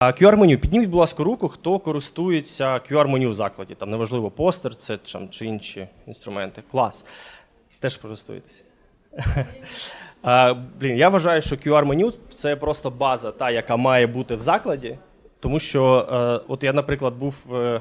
QR-меню. Підніміть, будь ласка, руку, хто користується QR-меню в закладі. Там неважливо, постер це там, чи інші інструменти. Клас. Теж користуєтеся. Блін, я вважаю, що QR-меню це просто база, та, яка має бути в закладі. Тому що, е, от я, наприклад, був в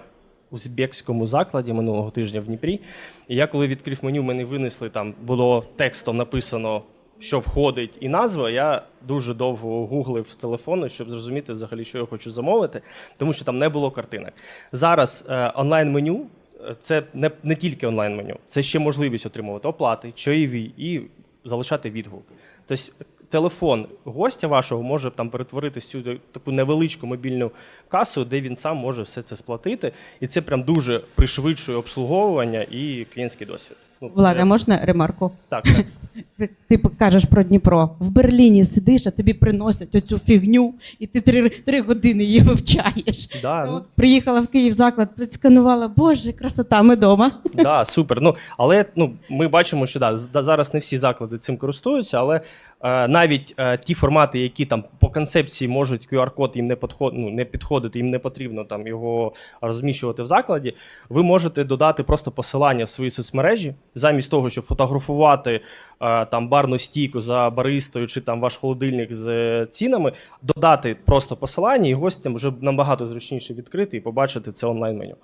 узбекському закладі минулого тижня в Дніпрі. І я коли відкрив меню, мені винесли там було текстом написано, що входить, і назва. Я дуже довго гуглив з телефону, щоб зрозуміти взагалі, що я хочу замовити, тому що там не було картинок. Зараз е, онлайн-меню е, це не, не тільки онлайн-меню, це ще можливість отримувати оплати, чаєві і залишати відгук. Тобто телефон гостя вашого може там перетворитись в цю таку невеличку мобільну касу, де він сам може все це сплатити. І це прям дуже пришвидшує обслуговування і клієнтський досвід. Ну, Влада, я- можна ремарку? так, так. Ти, кажеш про Дніпро. В Берліні сидиш, а тобі приносять оцю фігню, і ти три, три години її вивчаєш. Да, Ну, ну, Приїхала в Київ заклад, підсканувала, боже, красота, ми вдома. да, супер. Ну, але ну, ми бачимо, що да, зараз не всі заклади цим користуються, але е, навіть е, ті формати, які там по концепції можуть QR-код їм не, підход, ну, не підходити, їм не потрібно там його розміщувати в закладі, ви можете додати просто посилання в свої соцмережі, замість того, щоб фотографувати е, там барну стійку за баристою чи там ваш холодильник з е, цінами, додати просто посилання, і гостям вже набагато зручніше відкрити і побачити це онлайн-меню.